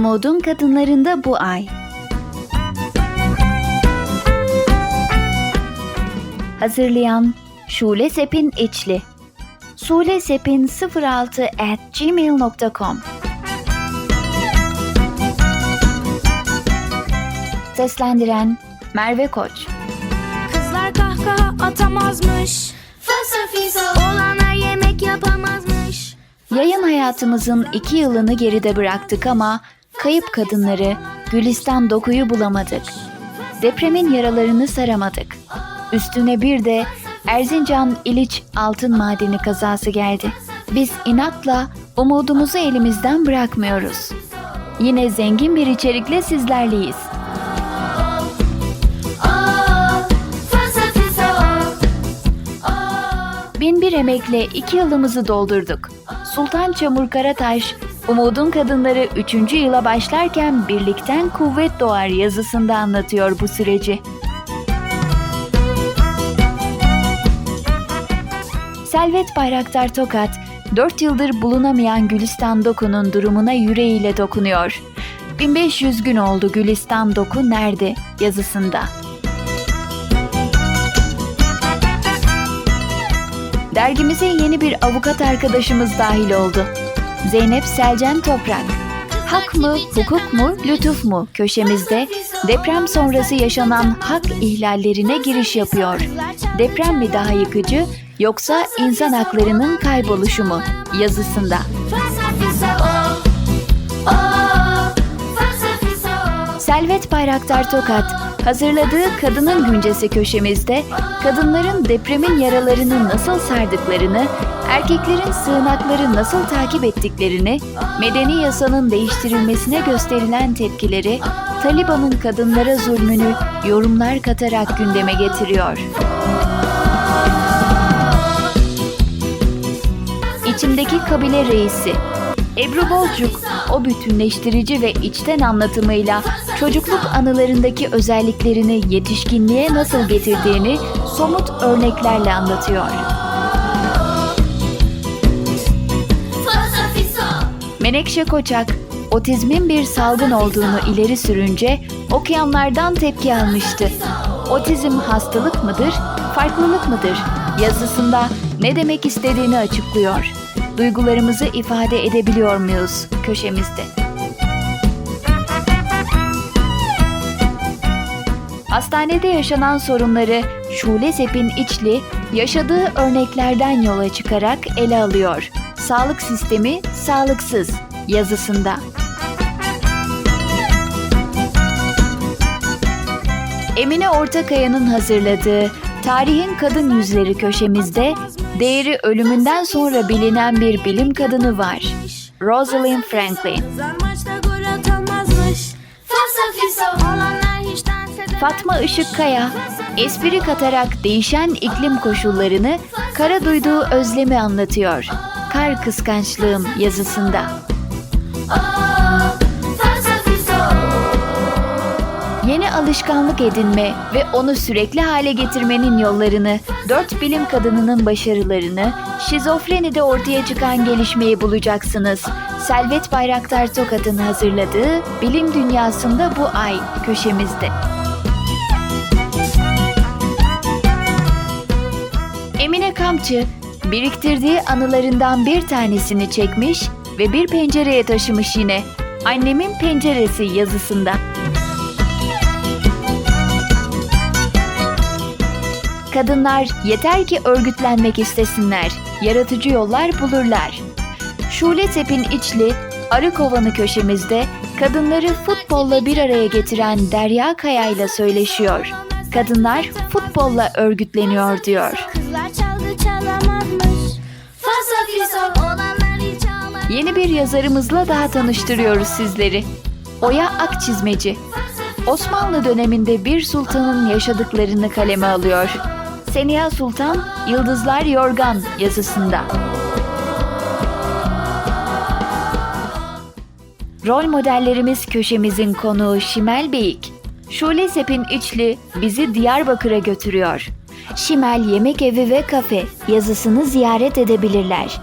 Umudun kadınlarında bu ay. Hazırlayan Şule Sepin İçli Şulesepin 06 at gmail.com Seslendiren Merve Koç Kızlar kahkaha atamazmış. Fasafiso olanlar yemek yapamazmış. Yayın hayatımızın iki yılını geride bıraktık ama kayıp kadınları, Gülistan dokuyu bulamadık. Depremin yaralarını saramadık. Üstüne bir de Erzincan İliç altın madeni kazası geldi. Biz inatla umudumuzu elimizden bırakmıyoruz. Yine zengin bir içerikle sizlerleyiz. Bin bir emekle iki yılımızı doldurduk. Sultan Çamur Karataş, Umudun Kadınları 3. yıla başlarken birlikten kuvvet doğar yazısında anlatıyor bu süreci. Selvet Bayraktar Tokat, 4 yıldır bulunamayan Gülistan Doku'nun durumuna yüreğiyle dokunuyor. 1500 gün oldu Gülistan Doku nerede yazısında. Dergimize yeni bir avukat arkadaşımız dahil oldu. Zeynep Selcan Toprak. Hak mı, hukuk mu, lütuf mu köşemizde deprem sonrası yaşanan hak ihlallerine giriş yapıyor. Deprem mi daha yıkıcı yoksa insan haklarının kayboluşu mu yazısında. Selvet Bayraktar Tokat hazırladığı Kadının Güncesi köşemizde kadınların depremin yaralarını nasıl sardıklarını, erkeklerin sığınakları nasıl takip ettiklerini, medeni yasanın değiştirilmesine gösterilen tepkileri, Taliban'ın kadınlara zulmünü yorumlar katarak gündeme getiriyor. İçimdeki kabile reisi Ebru Bolcuk o bütünleştirici ve içten anlatımıyla çocukluk anılarındaki özelliklerini yetişkinliğe nasıl getirdiğini somut örneklerle anlatıyor. Menekşe Koçak, otizmin bir salgın olduğunu ileri sürünce okuyanlardan tepki almıştı. Otizm hastalık mıdır, farklılık mıdır? Yazısında ne demek istediğini açıklıyor. Duygularımızı ifade edebiliyor muyuz köşemizde? Hastanede yaşanan sorunları Şule Sepin İçli yaşadığı örneklerden yola çıkarak ele alıyor. Sağlık sistemi sağlıksız yazısında. Emine Ortakaya'nın hazırladığı Tarihin Kadın Yüzleri köşemizde değeri ölümünden sonra bilinen bir bilim kadını var. Rosalind Franklin. Fatma Işıkkaya, espri katarak değişen iklim koşullarını, kara duyduğu özlemi anlatıyor. Kar Kıskançlığım yazısında. Yeni alışkanlık edinme ve onu sürekli hale getirmenin yollarını, dört bilim kadınının başarılarını, şizofrenide ortaya çıkan gelişmeyi bulacaksınız. Selvet Bayraktar Tokat'ın hazırladığı Bilim Dünyasında bu ay köşemizde. Emine Kamçı biriktirdiği anılarından bir tanesini çekmiş ve bir pencereye taşımış yine. Annemin penceresi yazısında. Kadınlar yeter ki örgütlenmek istesinler, yaratıcı yollar bulurlar. Şule Tepin İçli, Arıkovanı köşemizde kadınları futbolla bir araya getiren Derya Kaya ile söyleşiyor. Kadınlar futbolla örgütleniyor diyor. Kızlar Yeni bir yazarımızla daha tanıştırıyoruz sizleri. Oya Akçizmeci. Osmanlı döneminde bir sultanın yaşadıklarını kaleme alıyor. Seniha Sultan, Yıldızlar Yorgan yazısında. Rol modellerimiz köşemizin konuğu Şimel Beyik. Şule Sepin İçli bizi Diyarbakır'a götürüyor. Şimel Yemek Evi ve Kafe yazısını ziyaret edebilirler.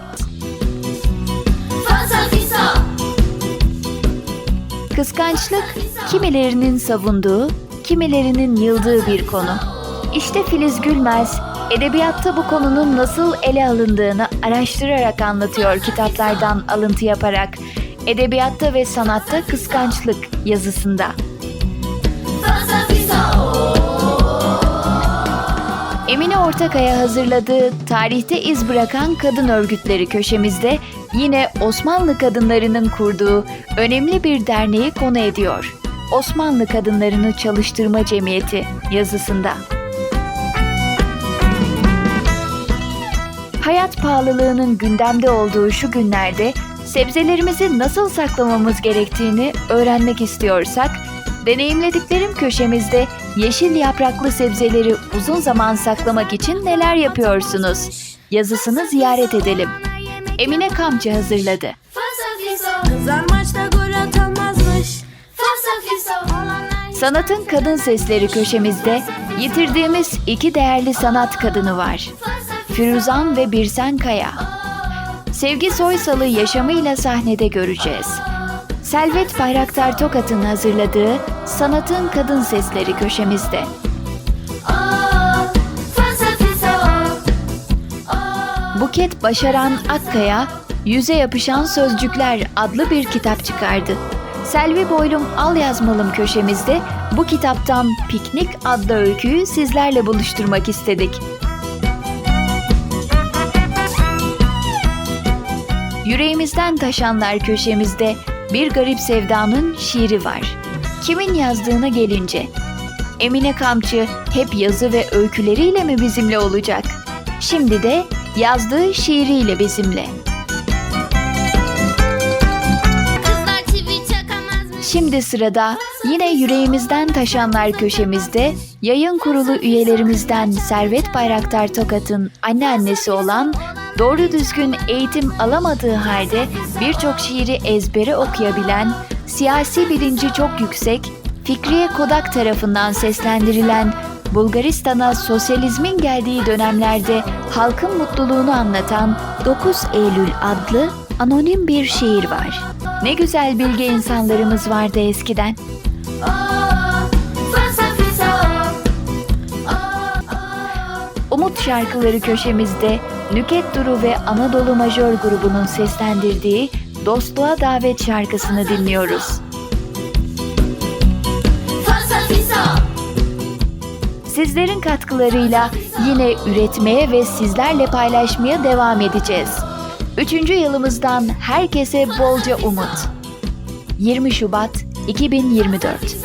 Kıskançlık kimilerinin savunduğu, kimilerinin yıldığı bir konu. İşte Filiz Gülmez, edebiyatta bu konunun nasıl ele alındığını araştırarak anlatıyor kitaplardan alıntı yaparak. Edebiyatta ve sanatta kıskançlık yazısında. Emine Ortakaya hazırladığı tarihte iz bırakan kadın örgütleri köşemizde yine Osmanlı kadınlarının kurduğu önemli bir derneği konu ediyor. Osmanlı Kadınlarını Çalıştırma Cemiyeti yazısında. Hayat pahalılığının gündemde olduğu şu günlerde sebzelerimizi nasıl saklamamız gerektiğini öğrenmek istiyorsak, deneyimlediklerim köşemizde yeşil yapraklı sebzeleri uzun zaman saklamak için neler yapıyorsunuz? Yazısını ziyaret edelim. Emine Kamçı hazırladı. Gol Sanatın kadın sesleri köşemizde yitirdiğimiz iki değerli sanat kadını var. Firuzan ve Birsen Kaya. Sevgi Soysal'ı yaşamıyla sahnede göreceğiz. Selvet Bayraktar Tokat'ın hazırladığı Sanatın Kadın Sesleri köşemizde. Buket Başaran Akkaya, Yüze Yapışan Sözcükler adlı bir kitap çıkardı. Selvi Boylum Al Yazmalım köşemizde bu kitaptan Piknik adlı öyküyü sizlerle buluşturmak istedik. Yüreğimizden taşanlar köşemizde bir garip sevdanın şiiri var. Kimin yazdığına gelince Emine Kamçı hep yazı ve öyküleriyle mi bizimle olacak? Şimdi de yazdığı şiiriyle bizimle. Şimdi sırada yine yüreğimizden taşanlar köşemizde yayın kurulu üyelerimizden Servet Bayraktar Tokat'ın anneannesi olan doğru düzgün eğitim alamadığı halde birçok şiiri ezbere okuyabilen, siyasi bilinci çok yüksek, Fikriye Kodak tarafından seslendirilen Bulgaristan'a sosyalizmin geldiği dönemlerde halkın mutluluğunu anlatan 9 Eylül adlı anonim bir şiir var. Ne güzel bilge insanlarımız vardı eskiden. Umut şarkıları köşemizde Nüket Duru ve Anadolu Majör grubunun seslendirdiği Dostluğa Davet şarkısını dinliyoruz. Fazla fiso. Sizlerin katkılarıyla yine üretmeye ve sizlerle paylaşmaya devam edeceğiz. Üçüncü yılımızdan herkese bolca umut. 20 Şubat 2024